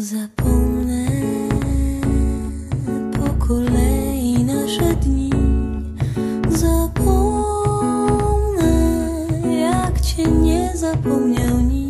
Zapomnę po kolei nasze dni. Zapomnę, jak cię nie zapomniał nikt.